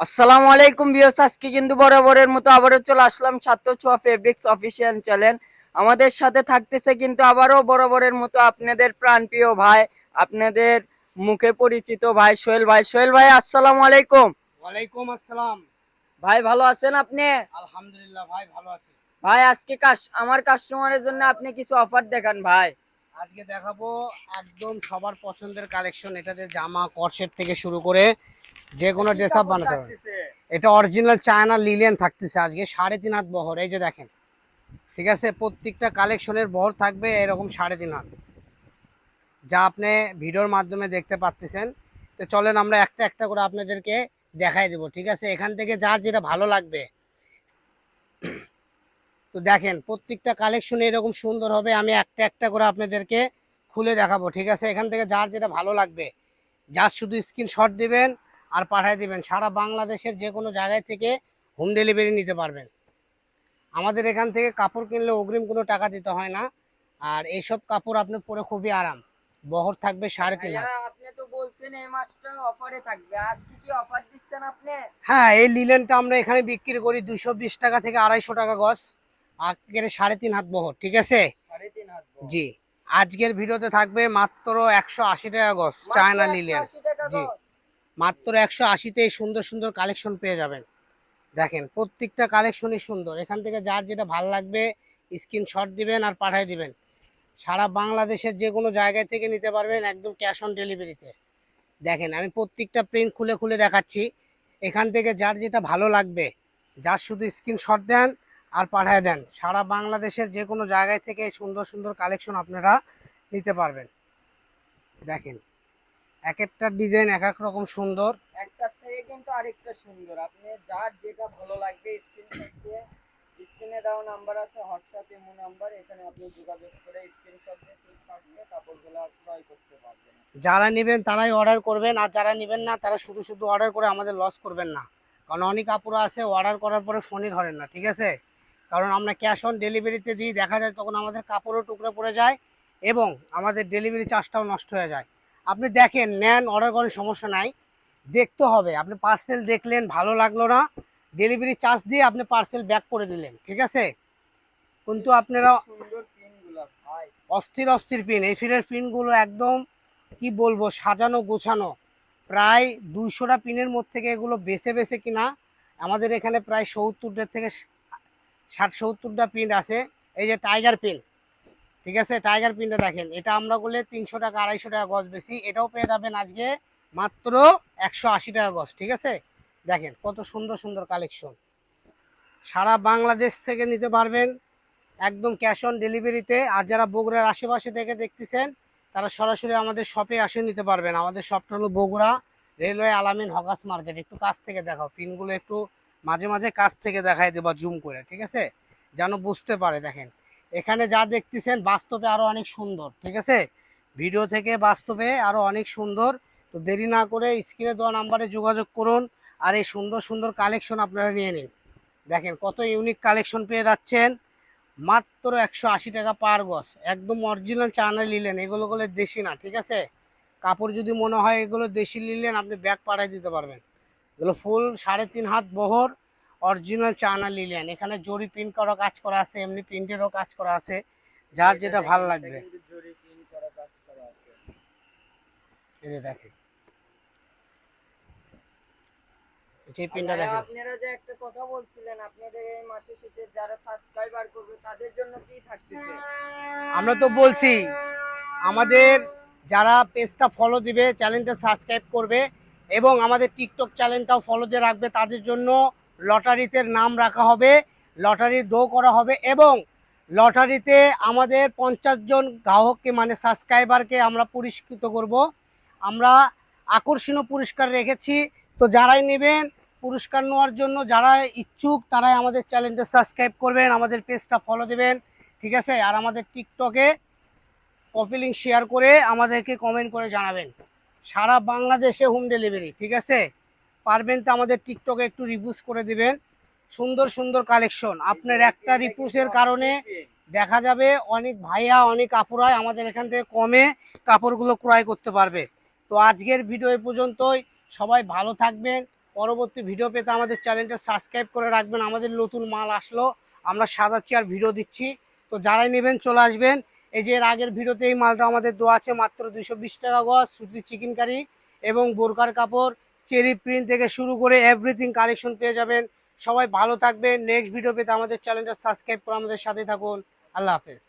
আসসালামু আলাইকুম বিয়স আজকে কিন্তু বরাবরের মতো আবারও চলে আসলাম ছাত্র ছোঁয়া ফেব্রিক্স অফিসিয়াল চ্যানেল আমাদের সাথে থাকতেছে কিন্তু আবারও বরাবরের মতো আপনাদের প্রাণপ্রিয় ভাই আপনাদের মুখে পরিচিত ভাই সোহেল ভাই। সোহেল ভাই আসসালামু আলাইকুম। ওয়ালাইকুম আসসালাম। ভাই ভালো আছেন আপনি? আলহামদুলিল্লাহ ভাই ভালো আছি। ভাই আজকে আমার কাস্টমারের জন্য আপনি কিছু অফার দেখান ভাই। আজকে দেখাবো একদম সবার পছন্দের কালেকশন এটাতে জামা করসেট থেকে শুরু করে যে কোনো ড্রেস আপ বানাতে পারবে এটা অরিজিনাল চায়না লিলিয়ান থাকতেছে। আজকে সাড়ে তিন হাত বহর এই যে দেখেন। ঠিক আছে? প্রত্যেকটা কালেকশনের বহর থাকবে এরকম সাড়ে তিন হাত। যা আপনি ভিডিওর মাধ্যমে দেখতে পাচ্ছেন তো চলেন আমরা একটা একটা করে আপনাদেরকে দেখাই দেবো। ঠিক আছে? এখান থেকে যার যেটা ভালো লাগবে। তো দেখেন প্রত্যেকটা কালেকশন এরকম সুন্দর হবে। আমি একটা একটা করে আপনাদেরকে খুলে দেখাবো। ঠিক আছে? এখান থেকে যার যেটা ভালো লাগবে যার শুধু স্ক্রিনশট দিবেন। আর পাঠিয়ে দিবেন। সারা বাংলাদেশের যে কোনো জায়গায় থেকে হোম ডেলিভারি নিতে পারবেন। আমাদের এখান থেকে কাপড় কিনলে অগ্রিম কোনো টাকা দিতে হয় না। আর এইসব কাপড় আপনি পরে খুবই আরাম। বহর থাকবে সাড়ে তিন আপনি তো বলছেন এই মাসটা অফারে থাকবে। আজকে কি অফার দিচ্ছেন আপনি? হ্যাঁ এই লিলেনটা আমরা এখানে বিক্রি করি দুইশো বিশ টাকা থেকে আড়াইশো টাকা গজ। আজকের সাড়ে তিন হাত বহর ঠিক আছে। জি। আজকের ভিডিওতে থাকবে মাত্র একশো আশি টাকা গছ চায়না 180 লিলিয়ান টাকা জি। মাত্র একশো আশিতে সুন্দর সুন্দর কালেকশন পেয়ে যাবেন। দেখেন, প্রত্যেকটা কালেকশনই সুন্দর। এখান থেকে যার যেটা ভালো লাগবে স্ক্রিনশট দিবেন আর পাঠিয়ে দিবেন। সারা বাংলাদেশের যে কোনো জায়গায় থেকে নিতে পারবেন একদম ক্যাশ অন ডেলিভারিতে দেখেন, আমি প্রত্যেকটা প্রিন্ট খুলে খুলে দেখাচ্ছি। এখান থেকে যার যেটা ভালো লাগবে, যার শুধু স্ক্রিনশট দেন আর পাঠিয়ে দেন, সারা বাংলাদেশের যে কোনো জায়গায় থেকে সুন্দর সুন্দর কালেকশন আপনারা নিতে পারবেন। দেখেন এক একটা ডিজাইন এক এক রকম সুন্দর। একটার থেকে কিন্তু আরেকটা সুন্দর। আপনি যার যেটা ভালো লাগবে স্ক্রিনশট দিয়ে স্ক্রিনে দেওয়া নাম্বার আছে হোয়াটসঅ্যাপ ইমো নাম্বার এখানে আপনি যোগাযোগ করে স্ক্রিনশট দিয়ে স্ক্রিনশট দিয়ে কাপড়গুলো ক্রয় করতে পারবেন। যারা নেবেন তারাই অর্ডার করবেন আর যারা নেবেন না তারা শুধু শুধু অর্ডার করে আমাদের লস করবেন না। কারণ অনেক কাপড় আছে অর্ডার করার পরে ফোনই ধরেন না ঠিক আছে? কারণ আমরা ক্যাশ অন ডেলিভারিতে দিই দেখা যায় তখন আমাদের কাপড়ও টুকরো পড়ে যায় এবং আমাদের ডেলিভারি চার্জটাও নষ্ট হয়ে যায়। আপনি দেখেন নেন অর্ডার করেন সমস্যা নাই। দেখতে হবে। আপনি পার্সেল দেখলেন ভালো লাগল না। ডেলিভারি চার্জ দিয়ে আপনি পার্সেল ব্যাক করে দিলেন ঠিক আছে? কিন্তু আপনারা অস্থির অস্থির পিন এই ফিরের পিনগুলো একদম কি বলব সাজানো গোছানো। প্রায় দুইশোটা পিনের মধ্যে থেকে এগুলো বেছে বেছে কিনা। আমাদের এখানে প্রায় সত্তরটার থেকে ষাট সত্তরটা পিন আছে। এই যে টাইগার পিন ঠিক আছে? টাইগার পিনটা দেখেন, এটা আমরা করলে তিনশো টাকা, আড়াইশো টাকা গজ বেশি। এটাও পেয়ে যাবেন আজকে মাত্র একশো আশি টাকা গজ, ঠিক আছে? দেখেন, কত সুন্দর সুন্দর কালেকশন সারা বাংলাদেশ থেকে নিতে পারবেন একদম ক্যাশ অন ডেলিভারিতে আর যারা বগুড়ার আশেপাশে থেকে দেখতেছেন, তারা সরাসরি আমাদের শপে আসে নিতে পারবেন। আমাদের শপটা হলো Bogura railway Alamin hawkers market. একটু কাছ থেকে দেখাও পিনগুলো একটু মাঝে মাঝে কাছ থেকে দেখাই দেবা জুম করে, ঠিক আছে? যেন বুঝতে পারে, দেখেন। এখানে যা দেখতেছেন বাস্তবে আরও অনেক সুন্দর, ঠিক আছে? ভিডিও থেকে বাস্তবে আরও অনেক সুন্দর। তো দেরি না করে স্ক্রিনে দেওয়া নাম্বারে যোগাযোগ করুন আর এই সুন্দর সুন্দর কালেকশন আপনারা নিয়ে নিন। দেখেন কত ইউনিক কালেকশন পেয়ে যাচ্ছেন। মাত্র একশো আশি টাকা পার গজ। একদম অরিজিনাল চায়না নিলেন এগুলো গুলো দেশি না, ঠিক আছে? কাপড় যদি মনে হয় এগুলো দেশি নিলেন আপনি ব্যাগ পাঠাই দিতে পারবেন। এগুলো ফুল সাড়ে তিন হাত বহর। অরিজিনাল চায়না লিলেন এখানে জরি প্রিন্ট করা কাজ করা আছে এমনি প্রিন্টেরও কাজ করা আছে। যার যেটা ভালো লাগবে। এই যে দেখেন। যে পিনটা দেখেন। আপনারা যে একটা কথা বলছিলেন আপনাদের এই মাসের শেষে যারা সাবস্ক্রাইবার করবে তাদের জন্য কি থাকতেছে? আমরা তো বলছি আমাদের যারা পেজটা ফলো দিবে চ্যানেলটা সাবস্ক্রাইব করবে এবং আমাদের টিকটক চ্যানেলটাও ফলো দিয়ে রাখবে তাদের জন্য লটারিতে নাম রাখা হবে, লটারি ড্র করা হবে এবং লটারিতে আমাদের পঞ্চাশ জন গ্রাহককে মানে সাবস্ক্রাইবারকে আমরা পুরস্কৃত করব। আমরা আকর্ষণীয় পুরস্কার রেখেছি। তো যারাই নেবেন পুরস্কার নেওয়ার জন্য, যারা ইচ্ছুক তারাই আমাদের চ্যানেলটা সাবস্ক্রাইব করবেন, আমাদের পেজটা ফলো দেবেন, ঠিক আছে? আর আমাদের টিকটকে কপি লিঙ্ক শেয়ার করে আমাদেরকে কমেন্ট করে জানাবেন। সারা বাংলাদেশে হোম ডেলিভারি ঠিক আছে? পারবেন তো আমাদের টিকটকে একটু রিভিউজ করে দিবেন। সুন্দর সুন্দর কালেকশন আপনার একটা রিপুসের কারণে দেখা যাবে অনেক ভাইয়া, অনেক আপুরাই আমাদের এখান থেকে কমে কাপড়গুলো ক্রয় করতে পারবে। তো আজকের ভিডিও এ পর্যন্তই। সবাই ভালো থাকবেন। পরবর্তী ভিডিও পেতে আমাদের চ্যানেলটা সাবস্ক্রাইব করে রাখবেন। আমাদের নতুন মাল আসলো, আমরা সাদা চেয়ার ভিডিও দিচ্ছি। তো যারাই নেবেন, চলে আসবেন। এই যে এর আগের ভিডিওতে এই মালটা আমাদের দেওয়া আছে মাত্র দুইশো বিশ টাকা গজ সুতির চিকেন কারি এবং বোরকার কাপড়। চেরি প্রিন্ট থেকে শুরু করে এভরিথিং কালেকশন পেয়ে যাবেন। সবাই ভালো থাকবেন। নেক্সট ভিডিও পেতে আমাদের চ্যানেলটা সাবস্ক্রাইব করে আমাদের সাথে থাকুন। আল্লাহ হাফেজ।